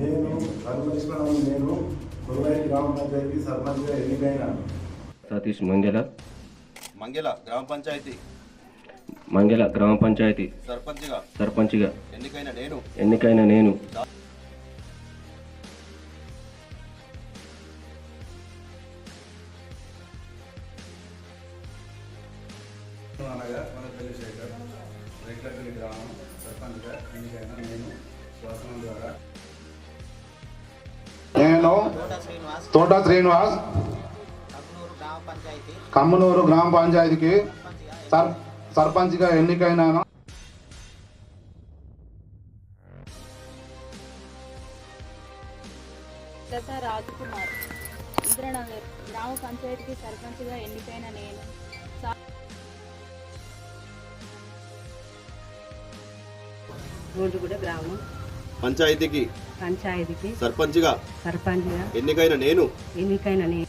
నేను సర్వేశ్వరం నేను కురువైపు గ్రామ పంచాయతీ సర్పంచ్గా ఎన్నికైనాను సతీష్ మంగెల. మంగెల గ్రామ పంచాయతీ. మంగెల గ్రామ పంచాయతీ. సర్పంచ్గా. సర్పంచ్గా. ఎన్నికైన నేను. ఎన్నికైన నేను. అనగా కొనపల్లి శేఖర్ రేట్లపల్లి గ్రామం సర్పంచ్గా ఎన్నికైన నేను. శాసనం ద్వారా. నేను తోట శ్రీనివాస్ కమ్మనూరు గ్రామ పంచాయతీకి సర్పంచ్గా సర్ సర్పంచ్గా ఎన్నికైనాను. రాజ్కుమార్ ఇంద్రనగర్ గ్రామ పంచాయతీకి సర్పంచ్గా ఎన్నికైన నేను. గ్రామం పంచాయతీకి పంచాయతీకి సర్పంచ్గా సర్పంచ్గా ఎన్నికైన నేను ఎన్నికైన నేను.